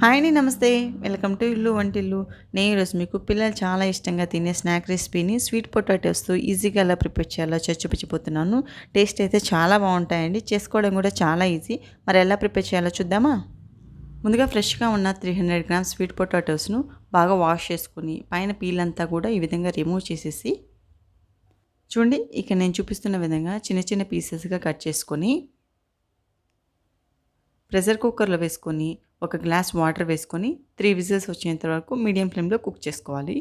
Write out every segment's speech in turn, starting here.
Hi నమస్తే. Welcome to ఇల్లు వంటిల్లు నేను ఈరోజు మీకు పిల్లలు చాలా ఇష్టంగా తినే స్నాక్ రెసిపీని స్వీట్ పొటాటోస్తో ఈజీగా ఎలా ప్రిపేర్ చేయాలో చచ్చిపుచ్చిపోతున్నాను. టేస్ట్ అయితే చాలా బాగుంటాయండి. చేసుకోవడం కూడా చాలా ఈజీ. మరి ఎలా ప్రిపేర్ చేయాలో చూద్దామా? ముందుగా ఫ్రెష్గా ఉన్న త్రీ హండ్రెడ్ గ్రామ్స్ స్వీట్ పొటాటోస్ను బాగా వాష్ చేసుకుని పైన పీల్ అంతా కూడా ఈ విధంగా రిమూవ్ చేసేసి చూడండి ఇక నేను చూపిస్తున్న విధంగా చిన్న చిన్న పీసెస్గా కట్ చేసుకొని ప్రెషర్ కుక్కర్లో వేసుకొని ఒక గ్లాస్ వాటర్ వేసుకొని త్రీ విజిల్స్ వచ్చేంత వరకు మీడియం ఫ్లేమ్లో కుక్ చేసుకోవాలి.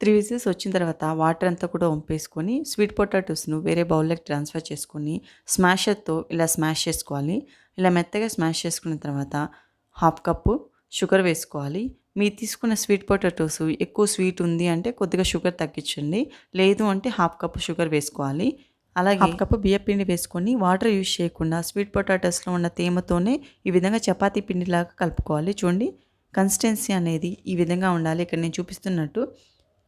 త్రీ విజిల్స్ వచ్చిన తర్వాత వాటర్ అంతా కూడా వంపేసుకొని స్వీట్ పొటాటోస్ను వేరే బౌల్లోకి ట్రాన్స్ఫర్ చేసుకొని స్మాషర్తో ఇలా స్మాష్ చేసుకోవాలి. ఇలా మెత్తగా స్మాష్ చేసుకున్న తర్వాత హాఫ్ కప్పు షుగర్ వేసుకోవాలి. మీరు తీసుకున్న స్వీట్ పొటాటోస్ ఎక్కువ స్వీట్ ఉంది అంటే కొద్దిగా షుగర్ తగ్గించండి. లేదు అంటే హాఫ్ కప్పు షుగర్ వేసుకోవాలి. అలాగే హాఫ్ కప్పు బియ్య పిండి వేసుకొని వాటర్ యూజ్ చేయకుండా స్వీట్ పొటాటోస్లో ఉన్న తేమతోనే ఈ విధంగా చపాతీ పిండిలాగా కలుపుకోవాలి. చూడండి కన్సిస్టెన్సీ అనేది ఈ విధంగా ఉండాలి. ఇక్కడ నేను చూపిస్తున్నట్టు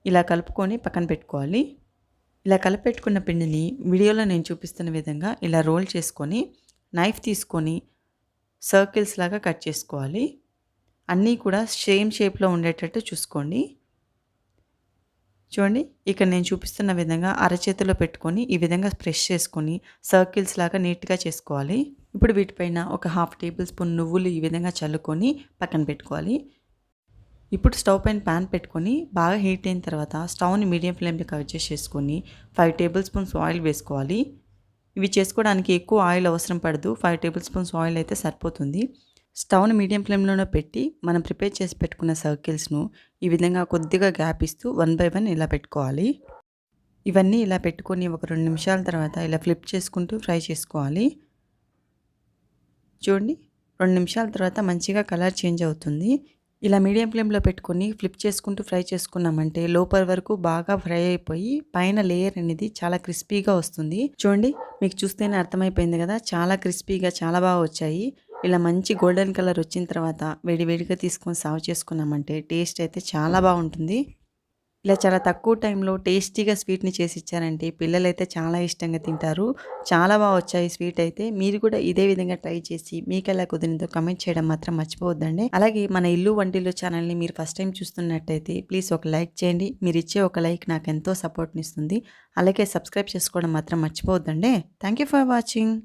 ఇలా కలుపుకొని పక్కన పెట్టుకోవాలి. ఇలా కలిపెట్టుకున్న పిండిని వీడియోలో నేను చూపిస్తున్న విధంగా ఇలా రోల్ చేసుకొని నైఫ్ తీసుకొని సర్కిల్స్ లాగా కట్ చేసుకోవాలి. అన్నీ కూడా సేమ్ షేప్లో ఉండేటట్టు చూసుకోండి. చూడండి ఇక్కడ నేను చూపిస్తున్న విధంగా అరచేతిలో పెట్టుకొని ఈ విధంగా ప్రెస్ చేసుకొని సర్కిల్స్ లాగా నీట్గా చేసుకోవాలి. ఇప్పుడు వీటిపైన ఒక హాఫ్ టేబుల్ స్పూన్ నువ్వులు ఈ విధంగా చల్లుకొని పక్కన పెట్టుకోవాలి. ఇప్పుడు స్టవ్ పైన ప్యాన్ పెట్టుకొని బాగా హీట్ అయిన తర్వాత స్టవ్ని మీడియం ఫ్లేమ్కి అడ్జస్ట్ చేసుకొని ఫైవ్ టేబుల్ స్పూన్స్ ఆయిల్ వేసుకోవాలి. ఇవి చేసుకోవడానికి ఎక్కువ ఆయిల్ అవసరం పడదు. ఫైవ్ టేబుల్ స్పూన్స్ ఆయిల్ అయితే సరిపోతుంది. స్టవ్ని మీడియం ఫ్లేమ్లోనే పెట్టి మనం ప్రిపేర్ చేసి పెట్టుకున్న సర్కిల్స్ను ఈ విధంగా కొద్దిగా గ్యాప్ ఇస్తూ వన్ బై వన్ ఇలా పెట్టుకోవాలి. ఇవన్నీ ఇలా పెట్టుకొని ఒక రెండు నిమిషాల తర్వాత ఇలా ఫ్లిప్ చేసుకుంటూ ఫ్రై చేసుకోవాలి. చూడండి రెండు నిమిషాల తర్వాత మంచిగా కలర్ చేంజ్ అవుతుంది. ఇలా మీడియం ఫ్లేమ్లో పెట్టుకొని ఫ్లిప్ చేసుకుంటూ ఫ్రై చేసుకున్నామంటే లోపల వరకు బాగా ఫ్రై అయిపోయి పైన లేయర్ అనేది చాలా క్రిస్పీగా వస్తుంది. చూడండి మీకు చూస్తేనే అర్థమైపోయింది కదా చాలా క్రిస్పీగా చాలా బాగా వచ్చాయి. ఇలా మంచి గోల్డెన్ కలర్ వచ్చిన తర్వాత వేడివేడిగా తీసుకొని సర్వ్ చేసుకున్నామంటే టేస్ట్ అయితే చాలా బాగుంటుంది. ఇలా చాలా తక్కువ టైంలో టేస్టీగా స్వీట్ని చేసి ఇచ్చారంటే పిల్లలైతే చాలా ఇష్టంగా తింటారు. చాలా బాగా వచ్చాయి స్వీట్ అయితే. మీరు కూడా ఇదే విధంగా ట్రై చేసి మీకు ఎలా కుదిరిందో కమెంట్ చేయడం మాత్రం మర్చిపోవద్దండి. అలాగే మన ఇల్లు వంటిల్లు ఛానల్ని మీరు ఫస్ట్ టైం చూస్తున్నట్టయితే ప్లీజ్ ఒక లైక్ చేయండి. మీరు ఇచ్చే ఒక లైక్ నాకు ఎంతో సపోర్ట్ని ఇస్తుంది. అలాగే సబ్స్క్రైబ్ చేసుకోవడం మాత్రం మర్చిపోవద్దండి. Thank you for watching.